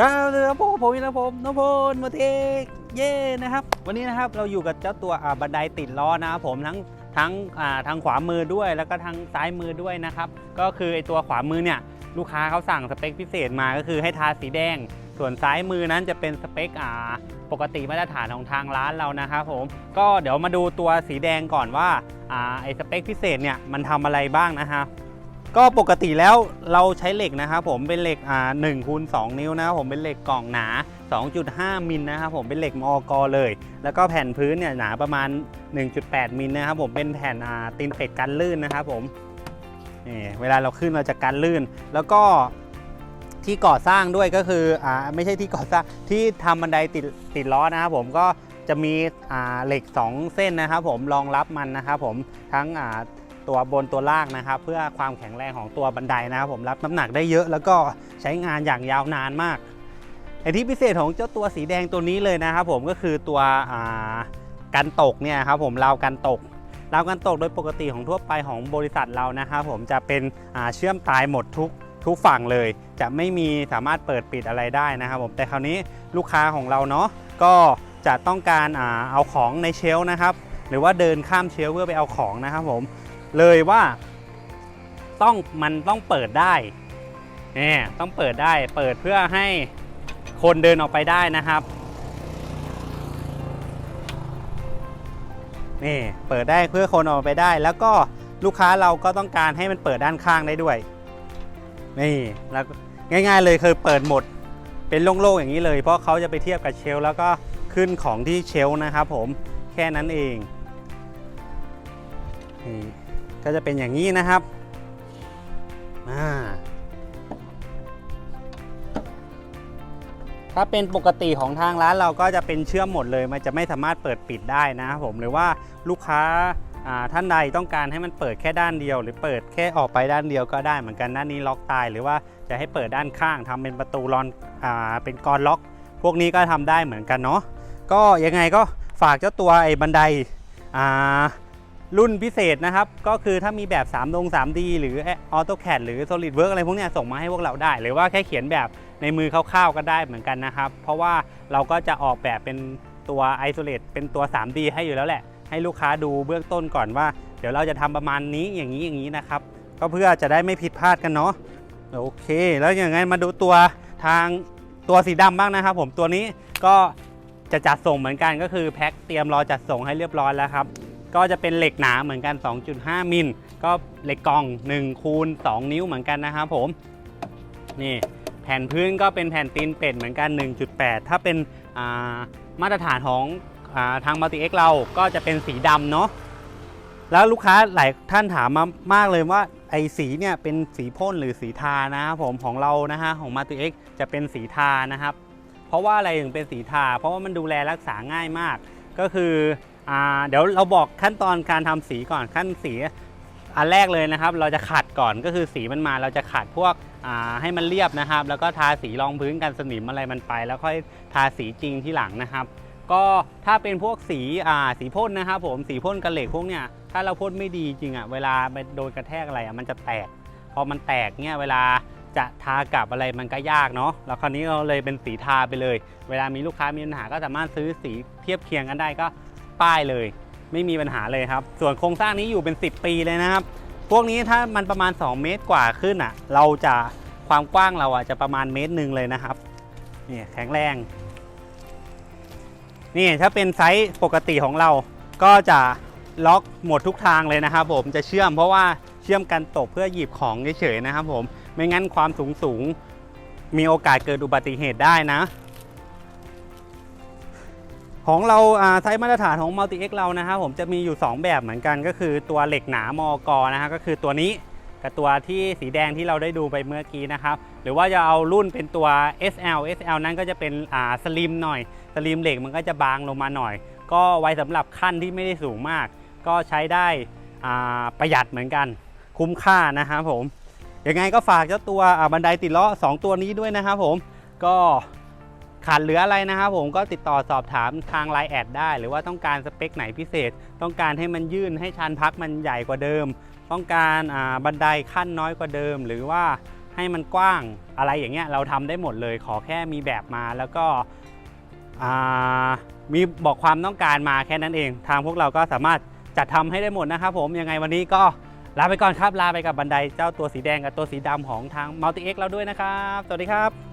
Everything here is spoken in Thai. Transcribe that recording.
ก็เลยครับผมผมนะผมนพลมาเทกเย่นะครับ วันนี้นะครับเราอยู่กับเจ้าตัวบันไดติดล้อนะครับผมทั้งทั้งทางขวามือด้วย แล้วก็ทางซ้ายมือด้วยนะครับ ก็คือไอตัวขวามือเนี่ยลูกค้าเขาสั่งสเปคพิเศษมาก็คือให้ทาสีแดง ส่วนซ้ายมือนั้นจะเป็นสเปคอ่าปกติมาตรฐานของทางร้านเรานะครับผมก็เดี๋ยวมาดูตัวสีแดงก่อนว่าอ่าไอสเปคพิเศษเนี่ยมันทำอะไรบ้างนะครับ ก็ปกติแล้วเราใช้เหล็กนะครับผมเป็นเหล็กอ่า1คูณ2นิ้วนะครับผมเป็นเหล็กกล่องหนา 2.5 มิลนะครับผมเป็นเหล็กมอกเลย แล้วก็แผ่นพื้นเนี่ยหนาประมาณ 1.8 มิลนะครับผมเป็นแผ่นอ่าตีนเป็ดกันลื่นนะครับผมนี่เวลาเราขึ้นเราจะกันลื่น แล้วก็ที่ก่อสร้างด้วยก็คืออ่าไม่ใช่ที่ก่อสร้างที่ทำบันไดติดติดล้อนะครับผมก็จะมีอ่าเหล็ก 2 เส้นนะครับผมรองรับมันนะครับผมทั้งอ่า ตัวบนตัวล่างนะครับ เพื่อความแข็งแรงของตัวบันไดนะครับ ผมรับน้ำหนักได้เยอะ แล้วก็ใช้งานอย่างยาวนานมากไอที่พิเศษของเจ้าตัวสีแดงตัวนี้เลยนะครับ ผมก็คือตัวกันตกเนี่ยครับผมราวกันตกราวกันตกโดยปกติของทั่วไปของบริษัทเรานะครับ ผมจะเป็นเชื่อมตายหมดทุกทุกฝั่งเลย จะไม่มีสามารถเปิดปิดอะไรได้นะครับ ผมแต่คราวนี้ลูกค้าของเราเนาะก็จะต้องการอาเอาของในเชลนะครับ หรือว่าเดินข้ามเชลเพื่อไปเอาของนะครับผม เลยว่าต้องมันต้องเปิดได้นี่ต้องเปิดได้เปิดเพื่อให้คนเดินออกไปได้นะครับนี่เปิดได้เพื่อคนออกไปได้ แล้วก็ลูกค้าเราก็ต้องการให้มันเปิดด้านข้างได้ด้วยนี่แล้วง่าย ๆ เลยคือเปิดหมดเป็นโล่งๆอย่างนี้เลย เพราะเขาจะไปเทียบกับเชลแล้วก็ขึ้นของที่เชลนะครับผมแค่นั้นเองนี่ ก็จะเป็นอย่างนี้นะครับถ้าเป็นปกติของทางร้านเราก็จะเป็นเชื่อมหมดเลย มันจะไม่สามารถเปิดปิดได้นะครับผมหรือว่าลูกค้าท่านใดต้องการให้มันเปิดแค่ด้านเดียว หรือเปิดแค่ออกไปด้านเดียวก็ได้เหมือนกันด้านนี้ล็อกตาย หรือว่าจะให้เปิดด้านข้างทำเป็นประตูรอนอเป็นกรล็อก พวกนี้ก็ทำได้เหมือนกันเนาะก็ยังไงก็ฝากเจ้าตัวไอ้บันไดอ่า รุ่นพิเศษนะครับ ก็คือถ้ามีแบบ3ดง 3D หรือ AutoCAD หรือ SolidWorks อะไรพวกนี้ส่งมาให้พวกเราได้ หรือว่าแค่เขียนแบบในมือคร่าวๆก็ได้เหมือนกันนะครับ เพราะว่าเราก็จะออกแบบเป็นตัว Isolate เป็นตัว 3D ให้อยู่แล้วแหละ ให้ลูกค้าดูเบื้องต้นก่อนว่า เดี๋ยวเราจะทำประมาณนี้อย่างนี้อย่างนี้นะครับ ก็เพื่อจะได้ไม่ผิดพลาดกันเนาะโอเค แล้วอย่างไงมาดูตัวทางตัวสีดำบ้างนะครับ ผมตัวนี้ก็จะจัดส่งเหมือนกันก็คือแพ็คเตรียมรอจัดส่งให้เรียบร้อยแล้วครับ ก็จะเป็นเหล็กหนาเหมือนกัน 2.5 มิล ก็เหล็กกล่อง1คูณ2นิ้วเหมือนกันนะครับผม นี่แผ่นพื้นก็เป็นแผ่นตีนเป็ดเหมือนกัน 1.8 ถ้าเป็นามาตรฐานของอาทางมัลติเอ็กเราก็จะเป็นสีดำเนาะ แล้วลูกค้าหลายท่านถามมามากเลยว่าไอ้สีเนี่ยเป็นสีพ่นหรือสีทานะครับผมของเรานะฮะของมัลติเอ็กจะเป็นสีทานะครับ เพราะว่าอะไรถึงเป็นสีทา เพราะว่ามันดูแลรักษาง่ายมาก ก็คือ เดี๋ยวเราบอกขั้นตอนการทำสีก่อนขั้นสีอันแรกเลยนะครับ เราจะขัดก่อนก็คือสีมันมาเราจะขัดพวกให้มันเรียบนะครับ แล้วก็ทาสีรองพื้นกันสนิมอะไรมันไป แล้วค่อยทาสีจริงที่หลังนะครับ ก็ถ้าเป็นพวกสีสีพ่นนะครับ ผมสีพ่นกระเหล็กพวกเนี้ยถ้าเราพ่นไม่ดีจริงอะ่ะเวลาไปโดนกระแทกอะไรอะ่ะมันจะแตก พอมันแตกเนี่ยเวลาจะทากลับอะไรมันก็ยากเนาะแล้วคราวนี้เราเลยเป็นสีทาไปเลย เวลามีลูกค้ามีปัญหาก็สามารถซื้อสีเทียบเคียงกันได้ก็ ป้ายเลย ไม่มีปัญหาเลยครับ ส่วนโครงสร้างนี้อยู่เป็น 10 ปีเลยนะครับ พวกนี้ถ้ามันประมาณ 2 เมตรกว่าขึ้นอะ เราจะความกว้างเราอะจะประมาณเมตรหนึ่งเลยนะครับนี่แข็งแรงนี่ถ้าเป็นไซส์ปกติของเราก็จะล็อกหมดทุกทางเลยนะครับ ผมจะเชื่อมเพราะว่าเชื่อมกันตกเพื่อหยิบของเฉยๆนะครับ ผมไม่งั้นความสูงสูงมีโอกาสเกิดอุบัติเหตุได้นะ ของเราไซส์มาตรฐานของ Multi X เรานะครับผมจะมีอยู่ 2 แบบเหมือนกัน ก็คือตัวเหล็กหนามอกนะฮะก็คือตัวนี้กับตัวที่สีแดงที่เราได้ดูไปเมื่อกี้นะครับหรือว่าจะเอารุ่นเป็นตัว SL SL นั้นก็จะเป็นอ่าสลิมหน่อยสลิมเหล็กมันก็จะบางลงมาหน่อย ก็ไว้สำหรับขั้นที่ไม่ได้สูงมาก ก็ใช้ได้ประหยัดเหมือนกัน คุ้มค่านะครับผมยังไงก็ฝากเจ้าตัวบันไดติดล้อ2 ตัวนี้ด้วยนะครับผมก็ ขาดเหลืออะไรนะครับผมก็ติดต่อสอบถามทางไลน์แอดได้ หรือว่าต้องการสเปคไหนพิเศษ ต้องการให้มันยื่นให้ชานพักมันใหญ่กว่าเดิม ต้องการบันไดขั้นน้อยกว่าเดิม หรือว่าให้มันกว้างอะไรอย่างเงี้ยเราทำได้หมดเลยขอแค่มีแบบมาแล้วก็มีบอกความต้องการมาแค่นั้นเอง ทางพวกเราก็สามารถจัดทำให้ได้หมดนะครับผมยังไงวันนี้ก็ลาไปก่อนครับ ลาไปกับบันไดเจ้าตัวสีแดงกับตัวสีดำของทาง Multi X เราด้วยนะครับ สวัสดีครับ